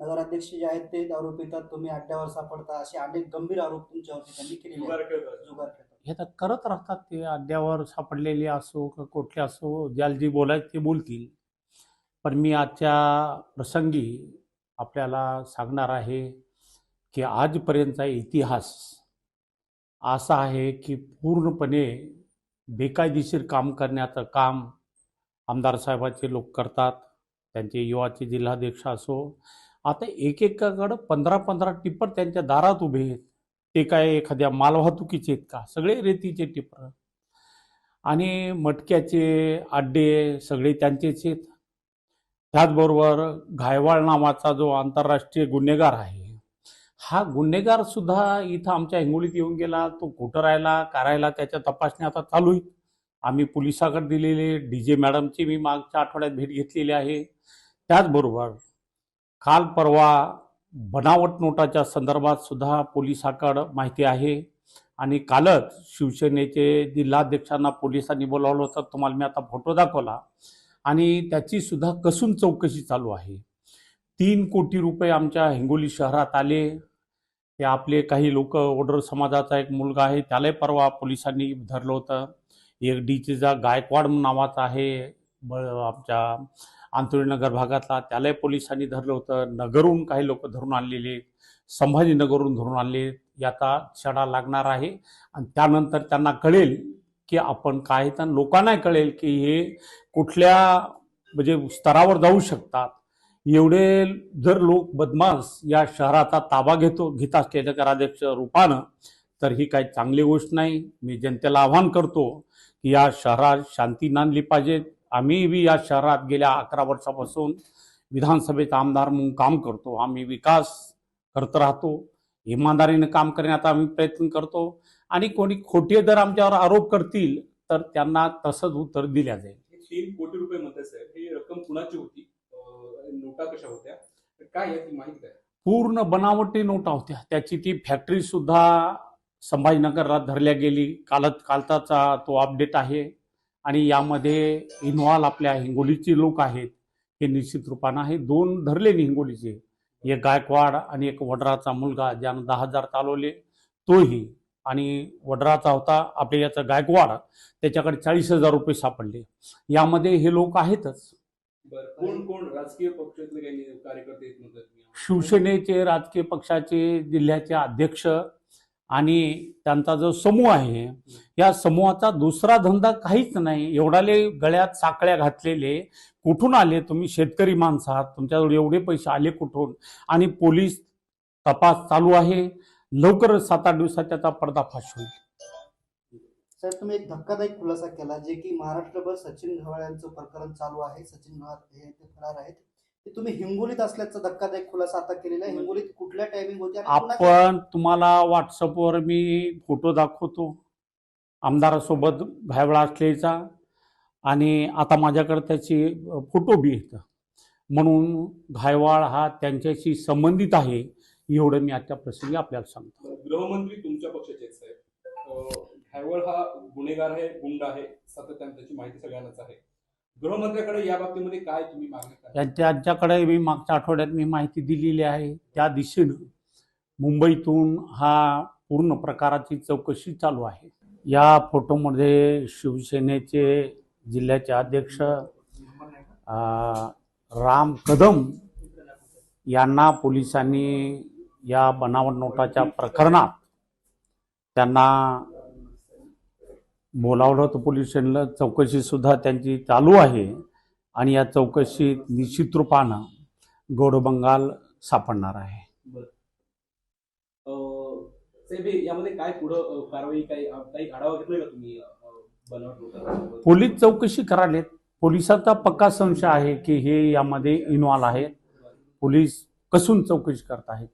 नगराध्यक्ष जे आहेत ते दारू पितात तुम्ही अड्ड्यावर सापडता असे अनेक गंभीर आरोप तुमच्यावरती त्यांनी केलेले जुगार आहेत खेळतात. जुगार खेळतात. हे तर करत राहतात ते अड्ड्यावर सापडलेले असो का कुठले असो ज्याला जी बोलायचं ते बोलतील. पण मी आजच्या प्रसंगी आपल्याला सांगणार आहे की आजपर्यंतचा इतिहास असा आहे की पूर्णपणे बेकायदेशीर काम करण्याचं काम आमदार साहेबाचे लोक करतात त्यांचे युवाचे जिल्हाध्यक्ष असो आता एकेकाकडं पंधरा पंधरा टिप्पर त्यांच्या दारात उभे आहेत. ते काय एखाद्या मालवाहतुकीचे आहेत का? सगळे रेतीचे टिपर आणि मटक्याचे अड्डे सगळे त्यांचेच आहेत. त्याचबरोबर घायवाळ नावाचा जो आंतरराष्ट्रीय गुन्हेगार आहे हा गुन्हेगार सुद्धा इथं आमच्या हिंगोलीत येऊन गेला. तो कुठं राहिला करायला त्याच्या तपासण्या आता चालू आहेत. आम्ही पोलिसाकडे दिलेले डी जे मॅडमची मी मागच्या आठवड्यात भेट घेतलेली आहे. त्याचबरोबर काल परवा बनावट नोटाच्या संदर्भात सुद्धा पोलिसाकडं माहिती आहे. आणि कालच शिवसेनेचे जिल्हाध्यक्षांना पोलिसांनी बोलावलं होतं. तुम्हाला मी आता फोटो दाखवला. आणि त्याची सुद्धा कसून चौकशी चालू आहे. तीन कोटी रुपये आमच्या हिंगोली शहरात आले. ते आपले काही लोक ओडर समाजाचा एक मुलगा आहे. त्यालाही परवा पोलिसांनी धरलं होतं. एक डीचेचा गायकवाड नावाचा आहे. ब आमच्या आंतोळीनगर भागातला त्यालाही पोलिसांनी धरलं होतं. नगरहून काही लोक धरून आणलेले संभाजीनगरहून धरून आणले याचा छडा लागणार आहे. आणि त्यानंतर त्यांना कळेल की आपण काय तर लोकांना कळेल की हे कुठल्या म्हणजे स्तरावर जाऊ शकतात. एवढे जर लोक बदमाश या शहराचा ताबा घेतो घेत असले नगराध्यक्ष रूपानं तर ही काही चांगली गोष्ट नाही. मी जनतेला आव्हान करतो की या शहरात शांती नांदली पाहिजे. आम्ही बी या शहरात गेल्या अकरा वर्षापासून विधानसभेचा आमदार म्हणून काम करतो. आम्ही विकास करत राहतो. इमानदारीने काम करण्याचा आम्ही प्रयत्न करतो. आणि कोणी खोटे जर आमच्यावर आरोप करतील तर त्यांना तसंच उत्तर दिल्या जाईल. तीन कोटी रुपये म्हणते साहेब ही रक्कम कुणाची होती? नोटा कशा होत्या? काय माहिती पूर्ण बनावटी नोटा होत्या. त्याची ती फॅक्टरी सुद्धा संभाजीनगरला धरल्या गेली. कालच कालचाचा तो अपडेट आहे. आणि यामध्ये इन्व्हॉल्व आपल्या हिंगोलीचे लोक आहेत हे निश्चित रूपानं आहे. दोन धरले नि हिंगोलीचे एक गायकवाड आणि एक वडराचा मुलगा ज्यानं दहा हजार चालवले तोही. आणि वडराचा होता आपल्या याचा गायकवाड त्याच्याकडे चाळीस हजार रुपये सापडले. यामध्ये हे लोक आहेतच. कोण कोण? राजकीय पक्षातले काही कार्यकर्ते शिवसेनेचे राजकीय पक्षाचे जिल्ह्याचे अध्यक्ष आणि त्यांचा जो समूह आहे या समूहाचा दुसरा धंदा काहीच नाही. एवढाले गळ्यात साकळ्या घातलेले. कुठून आले तुम्ही? शेतकरी माणसं आहात. तुमच्याजवळ एवढे पैसे आले कुठून? आणि पोलीस तपास चालू आहे. लवकरच सात आठ दिवसात त्याचा पर्दाफाश होईल. सर तुम्ही एक धक्कादायक खुलासा केला जे की महाराष्ट्रभर सचिन घवाळ यांचं प्रकरण चालू आहे. सचिन घवाळ हे फरार आहेत. तुम्ही हिंगोलीत असल्याचा धक्कादायक खुलासा आता केलेला आहे. हिंगोलीत कुठल्या टायमिंग होती आणि कुणाच्या- आपण तुम्हाला व्हॉट्सअपवर मी फोटो दाखवतो. आमदारासोबत घायवळा असलेचा आणि आता माझ्याकडे त्याची फोटो बी आहेत. म्हणून घायवाळ हा त्यांच्याशी संबंधित आहे एवढं मी आजच्या प्रसंगी आपल्याला सांगतो. गृहमंत्री तुमच्या पक्षाचे आहेत साहेब. अं, घायवळ हा गुन्हेगार आहे गुंड आहे सातत्याने त्याची माहिती सगळ्यांनाच आहे. गृहमंत्र्याकडे या बाबतीमध्ये काय तुम्ही मागणी त्यांच्याकडे मी मागच्या आठवड्यात मी माहिती दिलेली आहे. त्या दिशेनं मुंबईतून हा पूर्ण प्रकाराची चौकशी चालू आहे. या फोटोमध्ये शिवसेनेचे जिल्ह्याचे अध्यक्ष राम कदम यांना पोलिसांनी या बनावट नोटाच्या प्रकरणात त्यांना बोलावलं होतं पोलीस स्टेशनला. चौकशी सुद्धा त्यांची चालू आहे. आणि या चौकशीत निश्चित रूपानं गौडबंगाल सापडणार आहे. यामध्ये काय पुढं कारवाई काही आढावा का तुम्ही पोलीस चौकशी करालेत पोलिसांचा पक्का संशय आहे की हे यामध्ये इन्व्हॉल्व आहेत. पोलीस कसून चौकशी करत आहेत